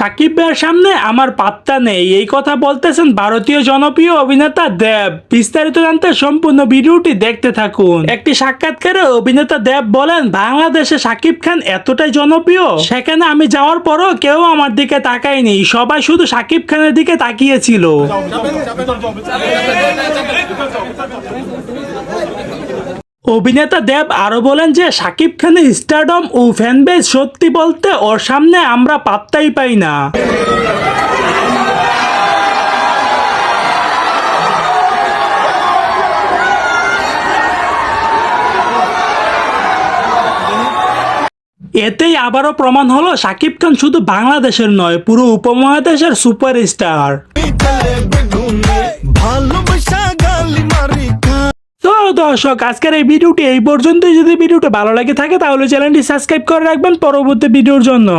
সাকিব ভাইয়ের সামনে আমার পাত্তা নেই। এই কথা বলতেছেন ভারতীয় জনপ্রিয় অভিনেতা দেব। বিস্তারিত জানতে সম্পূর্ণ ভিডিওটি দেখতে থাকুন। একটি সাক্ষাৎকারে অভিনেতা দেব বলেন, বাংলাদেশে সাকিব খান এতটাই জনপ্রিয়, সেখানে আমি যাওয়ার পরও কেউ আমার দিকে তাকায়নি। সবাই শুধু সাকিব খানের দিকে তাকিয়েছিল। অভিনেতা দেব আরও বলেন যে, সাকিব খানের স্টারডম ও ফ্যানবেজ সত্যি বলতে ওর সামনে আমরা পাত্তাই পাই না। এতেই আবারও প্রমাণ হলো, সাকিব খান শুধু বাংলাদেশের নয়, পুরো উপমহাদেশের সুপারস্টার দর্শক, আজকের এই ভিডিওটি এই পর্যন্তই। যদি ভিডিওটি ভালো লাগে থাকে, তাহলে চ্যানেলটি সাবস্ক্রাইব করে রাখবেন পরবর্তী ভিডিওর জন্য।